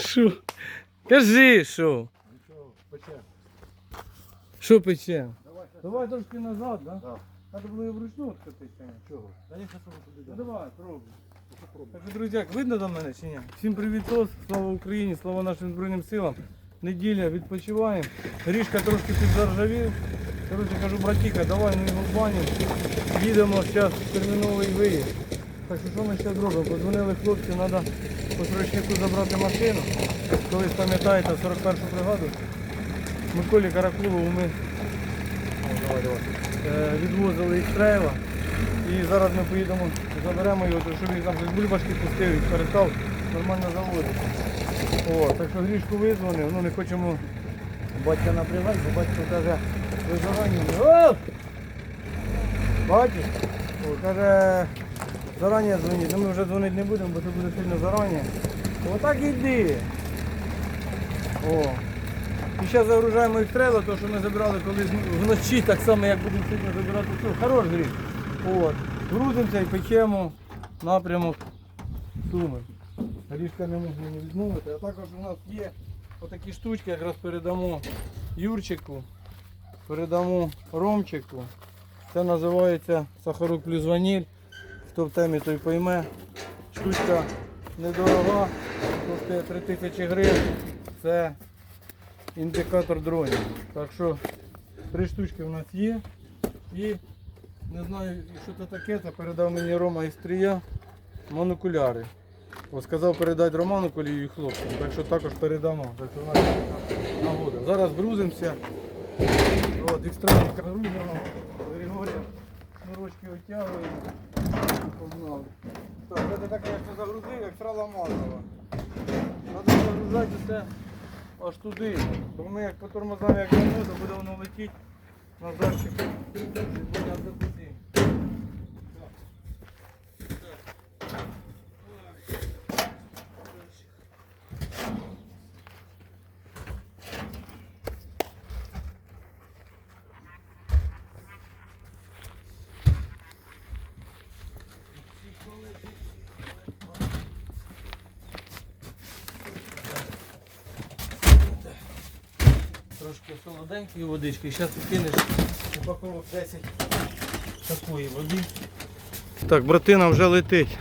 Що? Кажи, що? Що пече? Давай трошки назад, да? Так. Треба було і вручну відкатити. Чого? Да я Ну туди. давай, пробуй. Так що, видно до мене чи ні? Всім привіт, слава Україні, слава нашим Збройним силам. Неділя, відпочиваємо. Грішка трошки підзаржавів. Коротше, кажу, братіка, давай ми його в. Їдемо зараз в терміновий виїзд. Так що що ми зараз робимо? Подзвонили хлопці, треба по срочнику забрати машину. Колись пам'ятаєте 41-ту бригаду. Миколі Каракулову ми е, відвозили із Треєва. І зараз ми поїдемо, заберемо його, тому що він там щось бульбашки пустив і перестав нормально заводити. Так що грішку визвонив, ну не хочемо батька напрягати, бо батько каже, ви зарані. Бачиш? Каже, зарані дзвоніть, ну ми вже дзвонити не будемо, бо це буде сильно зарані. Отак іди. О. І зараз загружаємо їх трела, то що ми забирали колись вночі, так само як будемо сьогодні забирати цю. Хорош гріх. От. Грузимося і печемо напрямок Суми. Грішка не можна не відмовити. А також у нас є отакі штучки, якраз передамо Юрчику, передамо Ромчику. Це називається сахарук плюс ваніль. Хто в темі, той пойме. Штучка недорога, коштує 3000 гривень. Це індикатор дронів. Так що три штучки в нас є. І не знаю, що це таке, це передав мені Рома із Трія монокуляри. О, сказав передати Роману Колію і хлопцям, так що також передамо. Так що в нас нагода. Зараз грузимося. От, екстренника грузимо. Григорія шнурочки витягуємо. Погнали. Так, це так як це загрузив, як срала мазала. Треба загружати все аж туди. Бо ми як по тормозам як дамо, то буде воно летіти назадчик. І буде аж туди. Трошки солоденької водички. Зараз кинеш упаковок 10 такої води. Так, братина вже летить.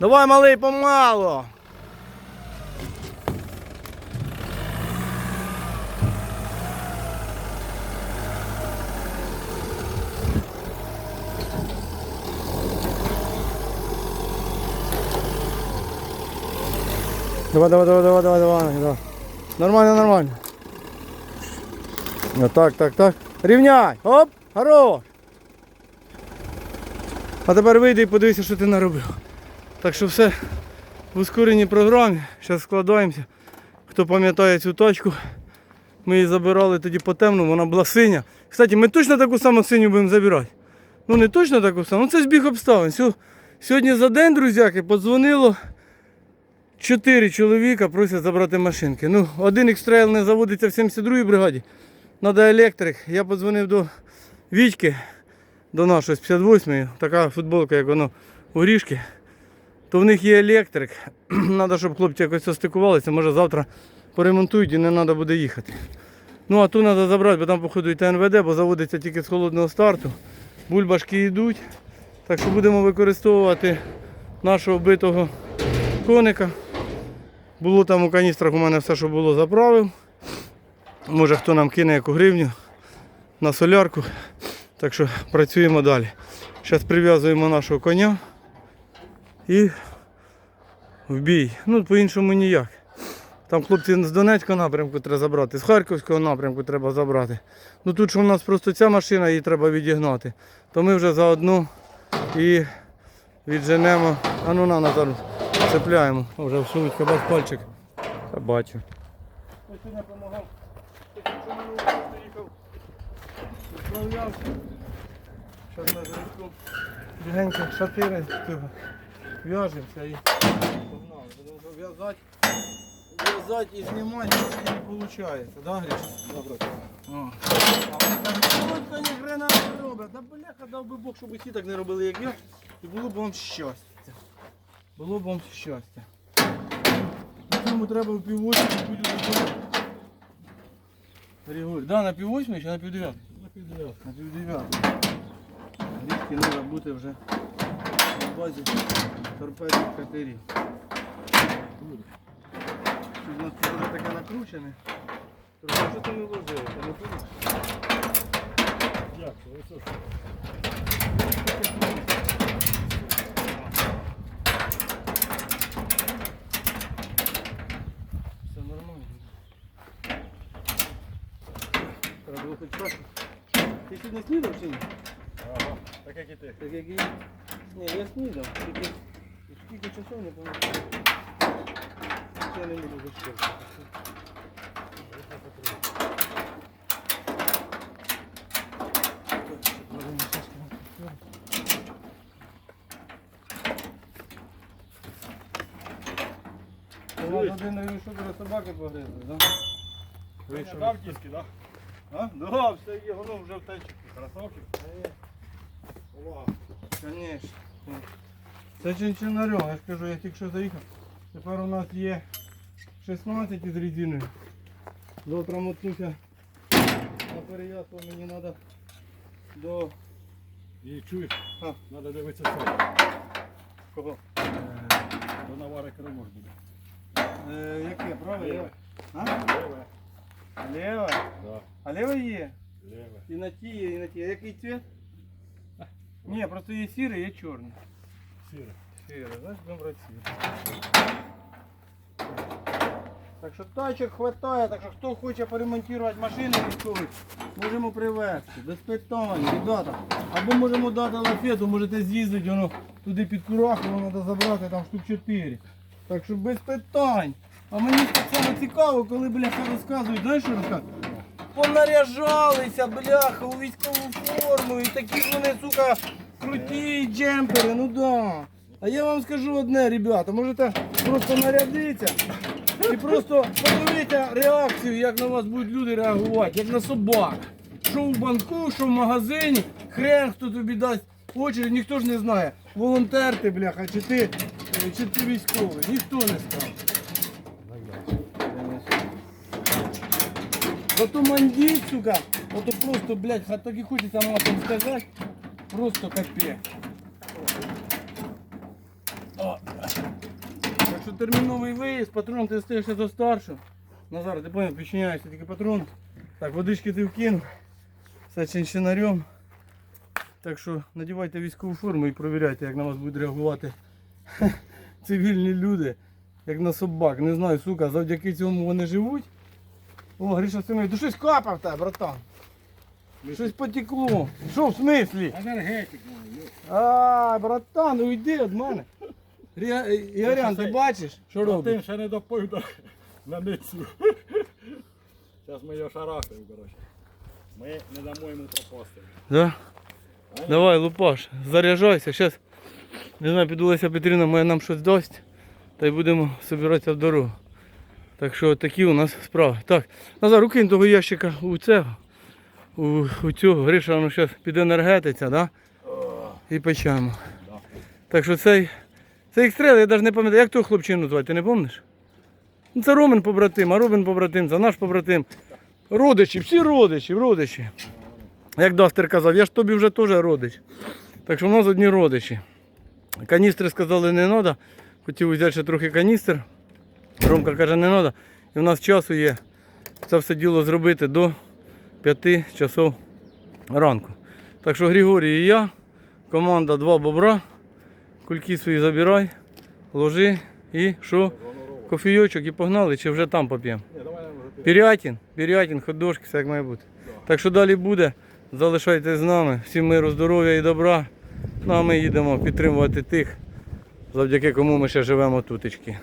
Давай, малий, помало. Давай, давай, давай, давай, давай, давай. Нормально, нормально. Ну так, так, так. Рівняй! Оп! Хорош! А тепер вийди і подивися, що ти наробив. Так що все в ускореній програмі. Зараз складаємося. Хто пам'ятає цю тачку, ми її забирали тоді по темному, вона була синя. Кстати, ми точно таку саму синю будемо забирати. Ну не точно таку саму, ну це збіг обставин. Сьогодні за день, друзяки, подзвонило. Чотири чоловіка просять забрати машинки. Ну, один екстрел не заводиться в 72-й бригаді. Надо електрик. Я подзвонив до Вітьки, до нашої з 58-ї, така футболка, як воно у ріжки. То в них є електрик. Треба, щоб хлопці якось состикувалися, може завтра поремонтують і не треба буде їхати. Ну а ту треба забрати, бо там, походу, і ТНВД, бо заводиться тільки з холодного старту. Бульбашки йдуть. Так що будемо використовувати нашого битого коника. Було там у каністрах у мене все, що було, заправив. Може хто нам кине яку гривню на солярку. Так що працюємо далі. Зараз прив'язуємо нашого коня і в бій. Ну, по-іншому ніяк. Там хлопці з Донецького напрямку треба забрати, з Харківського напрямку треба забрати. Ну тут що в нас просто ця машина, її треба відігнати. То ми вже заодно і відженемо. А ну на Назар, цепляємо. Вже всунуть бач пальчик. Та бачу. Ось сьогодні допомагав. Зараз на зв'язку легенько шатири в'яжемося і погнали. Тому в'язати, в'язати і знімати не виходить, да, Гриш? Добре. О. А вони кажуть, «Ой, та ні хрена не робить. Та бляха дав би Бог, щоб усі так не робили, як я. І було б вам щастя. Було б вам щастя. Ну, треба в піввосьмі бути готовий. Григорій, да, на піввосьмі чи на півдев'ятий? На. На півдев'ятий. Треба бути вже на базі торпедних катерів. У нас тут вже таке накручене. Трохи, що ти не вложив? Ти не це? Ось ось. Все нормально. Треба було хоч трохи. Ти сьогодні снідав чи ні? Ага. Так як і ти. Так як і я. Ні, я снідав. Тільки скільки часов не пам'ятаю. Я не буду нас один вийшов, коли собаки погризли, так? Вийшов. Дав диски, так? А? Да, все є, воно вже в течі. Красавчик. Увага. Конечно. Це чинчинарем, я ж кажу, я тільки що заїхав. Тепер у нас є 16 із резиною. Завтра мотнуся на перев'язку мені треба до І чуєш? А. Треба дивитися це. кого? До навари кермо ж буде. Е, яке, праве? Ліве? А? Леве. Ліве? Да. А ліве є? Леве. І на ті є, і на ті. є. Який цвіт? Ні, просто є сірий, є чорний. Сіре. Сіре, знаєш, будемо брати сіре. Так що тачок хватає, так що хто хоче поремонтувати машини військові, можемо привезти, без питань, ребята. Або можемо дати лафету, можете з'їздити, воно туди під Курахово треба забрати там штук 4. Так що без питань. А мені так цікаво, коли бляха розказують, знаєш що розказують? Понаряжалися, бляха, у військову форму, і такі ж вони, сука, круті джемпери, ну да. А я вам скажу одне, ребята, можете просто нарядитися і просто подивіться реакцію, як на вас будуть люди реагувати, як на собак. Що в банку, що в магазині, хрен хто тобі дасть очередь, ніхто ж не знає. Волонтер ти, бляха, чи ти, чи ти військовий, ніхто не скаже. Зато мандить, сука, ото просто, блядь, ха- так і хочеться матом сказати, просто капець. О. Так що терміновий виїзд, патрон ти стаєшся до старшого. Назар, ти понял, підчиняєшся тільки патрон. Так, водички ти вкинув. Все чинчинарем. Так що надівайте військову форму і провіряйте, як на вас будуть реагувати цивільні люди, як на собак. Не знаю, сука, завдяки цьому вони живуть. О, Гриша Семенович, ти щось капав тебе, братан. Щось потекло. Що в смислі? Енергетик. А, братан, ну йди від мене. Рі- Ігорян, ти бачиш, що робить? тим ще не допив до- на ницю. Зараз ми його шарахаємо, коротше. Ми не дамо йому пропасти. Да? Давай, Лупаш, заряджайся. Зараз, не знаю, піду Леся Петрівна моя нам щось дасть. Та й будемо збиратися в дорогу. Так що такі у нас справи. Так, Назар, укинь того ящика у цього. У, у цього. Гриша воно зараз піде енергетиця, да? І печемо. Так що цей, цей екстрел, я навіть не пам'ятаю, як того хлопчину звати, ти не пам'ятаєш? Ну, це Ромин побратим, а Робин побратим, це наш побратим. Родичі, всі родичі, родичі. Як Дастер казав, я ж тобі вже теж родич. Так що в нас одні родичі. Каністри сказали не треба. Хотів взяти ще трохи каністр. Ромка каже, не треба. І в нас часу є це все діло зробити до 5 часов ранку. Так що Григорій і я, команда два бобра. Кульки свої забирай, ложи і що? Кофійочок і погнали, чи вже там поп'ємо. Пірятін, пірятін, ходошки, все як має бути. Так що далі буде. Залишайтесь з нами. Всім миру, здоров'я і добра. Ну а ми їдемо підтримувати тих, завдяки кому ми ще живемо тутечки.